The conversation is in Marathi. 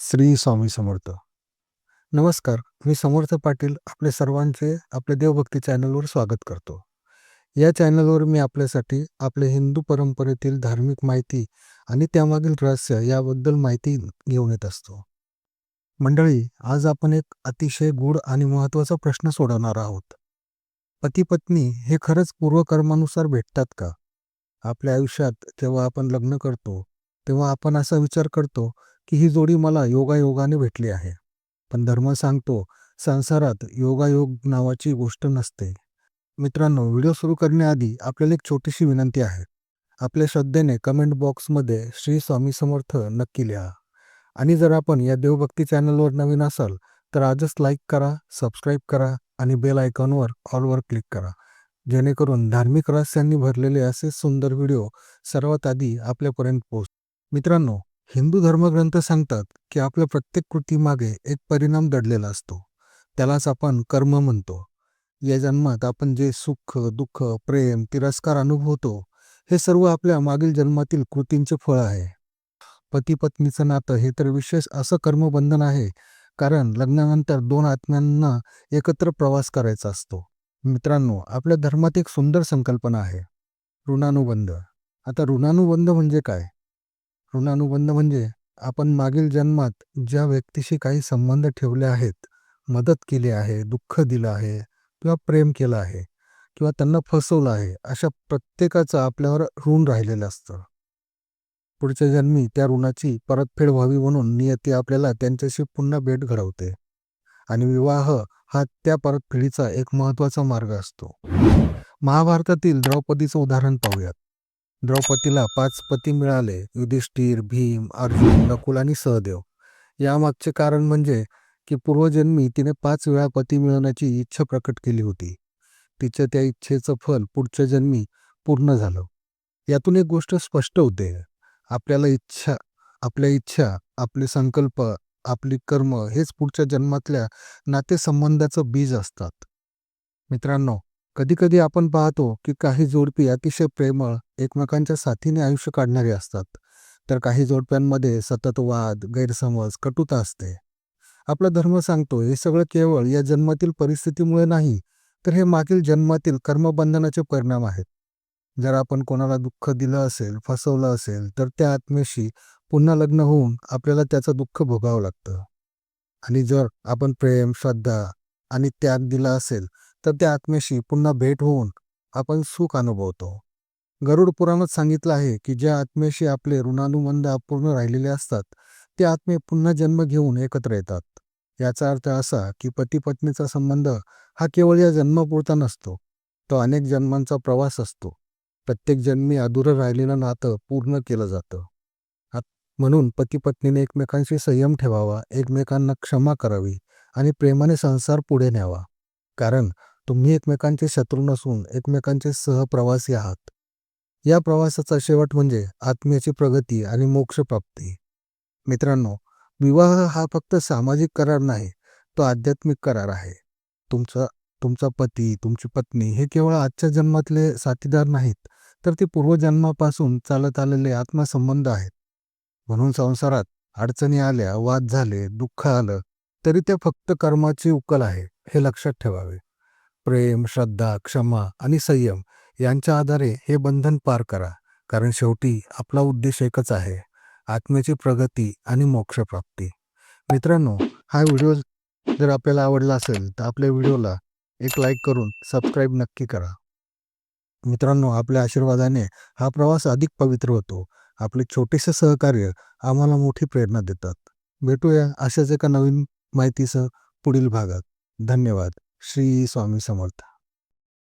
श्री स्वामी समर्थ. नमस्कार मी समर्थ पाटील आपले सर्वांचे आपल्या देवभक्ती चॅनलवर स्वागत करतो. या चॅनलवर मी आपल्यासाठी आपल्या हिंदू परंपरेतील धार्मिक माहिती आणि त्यामागील रहस्य याबद्दल माहिती घेऊन येत असतो. मंडळी आज आपण एक अतिशय गूढ आणि महत्त्वाचा प्रश्न सोडवणार आहोत. पती पत्नी हे खरंच पूर्वकर्मानुसार भेटतात का? आपल्या आयुष्यात जेव्हा आपण लग्न करतो तेव्हा आपण असा विचार करतो की ही जोडी मला योगायोगाने भेटली आहे. पण धर्म सांगतो संसारात योगायोग नावाची गोष्ट नसते. मित्रांनो व्हिडिओ सुरू करण्याआधी आपल्याला एक छोटीशी विनंती आहे. आपल्या श्रद्धेने कमेंट बॉक्समध्ये श्री स्वामी समर्थ नक्की लिहा. आणि जर आपण या देवभक्ती चॅनलवर नवीन असाल तर आजच लाईक करा सबस्क्राईब करा आणि बेल आयकॉनवर ऑलवर क्लिक करा. जेणेकरून धार्मिक रहस्यांनी भरलेले असे सुंदर व्हिडिओ सर्वात आधी आपल्यापर्यंत पोहोच मित्रांनो हिंदू धर्मग्रंथ सांगतात की आपल्या प्रत्येक कृतीमागे एक परिणाम दडलेला असतो. त्यालाच आपण कर्म म्हणतो. या जन्मात आपण जे सुख दुःख प्रेम तिरस्कार अनुभवतो हे सर्व आपल्या मागील जन्मातील कृतींचे फळ आहे. पती पत्नीचं नातं हे तर विशेष असं कर्मबंधन आहे कारण लग्नानंतर दोन आत्म्यांना एकत्र प्रवास करायचा असतो. मित्रांनो आपल्या धर्मात एक सुंदर संकल्पना आहे. ऋणानुबंध. आता ऋणानुबंध म्हणजे काय? ऋणानुबंध म्हणजे आपण मागील जन्मात ज्या व्यक्तीशी काही संबंध ठेवले आहेत मदत केली आहे दुःख दिलं आहे किंवा प्रेम केलं आहे किंवा त्यांना फसवलं आहे अशा प्रत्येकाचं आपल्यावर ऋण राहिलेलं असतं. पुढच्या जन्मी त्या ऋणाची परतफेड व्हावी म्हणून नियती आपल्याला त्यांच्याशी पुन्हा भेट घडवते आणि विवाह हा त्या परतफेडीचा एक महत्त्वाचा मार्ग असतो. महाभारतातील द्रौपदीचं उदाहरण पाहूयात. द्रौपदीला पाच पती मिळाले युधिष्ठिर भीम अर्जुन नकुल आणि सहदेव. यामागचे कारण म्हणजे की पूर्वजन्मी तिने पाच वेळा पती मिळवण्याची इच्छा प्रकट केली होती. तिच्या त्या इच्छेचं फल पुढच्या जन्मी पूर्ण झालं. यातून एक गोष्ट स्पष्ट होते. आपल्याला इच्छा आपल्या इच्छा आपले संकल्प आपली कर्म हेच पुढच्या जन्मातल्या नातेसंबंधाचं बीज असतात. मित्रांनो कधीकधी आपण पाहतो की काही जोडपी अतिशय प्रेमळ एकमेकांच्या साथीने आयुष्य काढणारे असतात. तर काही जोडप्यांमध्ये सतत वाद गैरसमज कटुता असते. आपला धर्म सांगतो हे सगळं केवळ या जन्मातील परिस्थितीमुळे नाही तर हे मागील जन्मातील कर्मबंधनाचे परिणाम आहेत. जर आपण कोणाला दुःख दिलं असेल फसवलं असेल तर त्या आत्म्याशी पुन्हा लग्न होऊन आपल्याला त्याचं दुःख भोगावं लागतं. आणि जर आपण प्रेम श्रद्धा आणि त्याग दिला असेल तर त्या आत्म्याशी पुन्हा भेट होऊन आपण सुख अनुभवतो. गरुड पुराणात सांगितलं आहे की ज्या आत्म्याशी आपले ऋणानुबंध अपूर्ण राहिलेले असतात ते आत्मे पुन्हा जन्म घेऊन एकत्र येतात. याचा अर्थ असा की पती पत्नीचा संबंध हा केवळ या जन्मापुरता नसतो तो अनेक जन्मांचा प्रवास असतो. प्रत्येक जन्मी अधुरं राहिलेलं नातं पूर्ण केलं जातं. म्हणून पती पत्नीने एकमेकांशी संयम ठेवावा एकमेकांना क्षमा करावी आणि प्रेमाने संसार पुढे न्यावा. कारण तुम्ही एकमेकांचे शत्रू नसून एकमेकांचे सहप्रवासी आहात. या प्रवासाचा शेवट म्हणजे आत्म्याची प्रगती आणि मोक्षप्राप्ती. मित्रांनो विवाह हा फक्त सामाजिक करार नाही तो आध्यात्मिक करार आहे. तुमचा तुमचा पती तुमची पत्नी हे केवळ आजच्या जन्मातले साथीदार नाहीत तर ते पूर्वजन्मापासून चालत आलेले आत्मसंबंध आहेत. म्हणून संसारात अडचणी आल्या वाद झाले दुःख आलं तरी ते फक्त कर्माची उकल आहे हे लक्षात ठेवावे. प्रेम श्रद्धा क्षमा आणि संयम यांच्या आधारे हे बंधन पार करा. कारण शेवटी आपला उद्देश एकच आहे आत्म्याची प्रगती आणि मोक्षप्राप्ती. मित्रांनो हा व्हिडिओ जर आपल्याला आवडला असेल तर आपल्या व्हिडिओला एक लाईक करून सबस्क्राईब नक्की करा. मित्रांनो आपल्या आशीर्वादाने हा प्रवास अधिक पवित्र होतो. आपले छोटेसे सहकार्य आम्हाला मोठी प्रेरणा देतात. भेटूया अशाच एका नवीन माहितीसह पुढील भागात. धन्यवाद. श्री स्वामी समर्थ.